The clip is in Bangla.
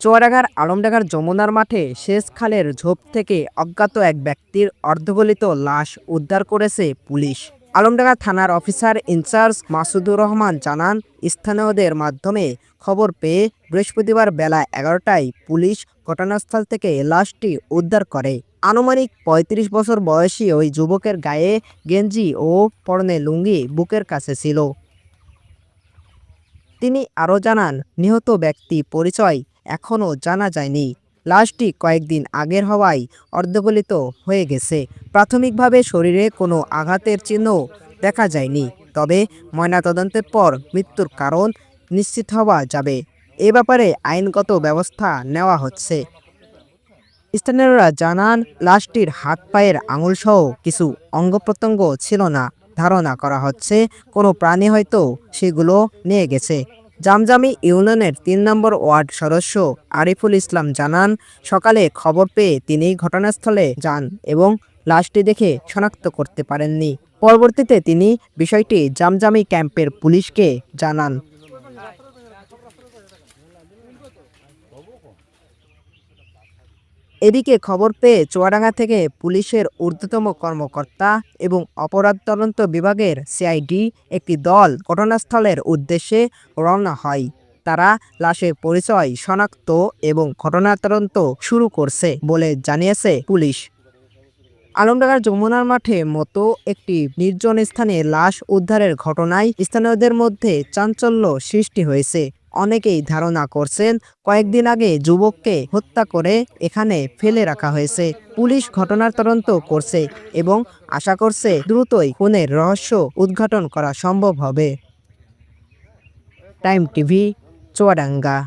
চুয়াডাঙ্গার আলমডাঙ্গার যমুনার মাঠে শেষ খালের ঝোপ থেকে অজ্ঞাত এক ব্যক্তির অর্ধগলিত লাশ উদ্ধার করেছে পুলিশ। আলমডাঙ্গা থানার অফিসার ইনচার্জ মাসুদুর রহমান জানান, স্থানীয়দের মাধ্যমে খবর পেয়ে বৃহস্পতিবার বেলা এগারোটায় পুলিশ ঘটনাস্থল থেকে লাশটি উদ্ধার করে। আনুমানিক ৩৫ বছর বয়সী ওই যুবকের গায়ে গেঞ্জি ও পরনে লুঙ্গি বুকের কাছে ছিল। তিনি আরও জানান, নিহত ব্যক্তি পরিচয় এখনও জানা যায়নি। লাশটি কয়েকদিন আগের হওয়ায় অর্ধগলিত হয়ে গেছে। প্রাথমিকভাবে শরীরে কোনো আঘাতের চিহ্ন দেখা যায়নি। তবে ময়নাতদন্তের পর মৃত্যুর কারণ নিশ্চিত হওয়া যাবে। এ ব্যাপারে আইনগত ব্যবস্থা নেওয়া হচ্ছে। স্থানীয়রা জানান, লাশটির হাত পায়ের আঙুলসহ কিছু অঙ্গ প্রত্যঙ্গ ছিল না। ধারণা করা হচ্ছে, কোনো প্রাণী হয়তো সেগুলো নিয়ে গেছে। জামজামি ইউনিয়নের তিন নম্বর ওয়ার্ড সদস্য আরিফুল ইসলাম জানান, সকালে খবর পেয়ে তিনি ঘটনাস্থলে যান এবং লাশটি দেখে শনাক্ত করতে পারেননি। পরবর্তীতে তিনি বিষয়টি জামজামি ক্যাম্পের পুলিশকে জানান। এদিকে খবর পেয়ে চুয়াডাঙ্গা থেকে পুলিশের ঊর্ধ্বতম কর্মকর্তা এবং অপরাধ তদন্ত বিভাগের সিআইডি একটি দল ঘটনাস্থলের উদ্দেশ্যে রওনা হয়। তারা লাশের পরিচয়, শনাক্ত এবং ঘটনা তদন্ত শুরু করছে বলে জানিয়েছে পুলিশ। আলমডাঙ্গার যমুনার মাঠে মতো একটি নির্জন স্থানে লাশ উদ্ধারের ঘটনায় স্থানীয়দের মধ্যে চাঞ্চল্য সৃষ্টি হয়েছে। অনেকেই ধারণা করছেন কয়েকদিন আগে যুবককে হত্যা করে এখানে ফেলে রাখা হয়েছে। পুলিশ ঘটনার তদন্ত করছে এবং আশা করছে দ্রুতই খুনের রহস্য উদ্ঘাটন করা সম্ভব হবে। Time TV, Chuadanga.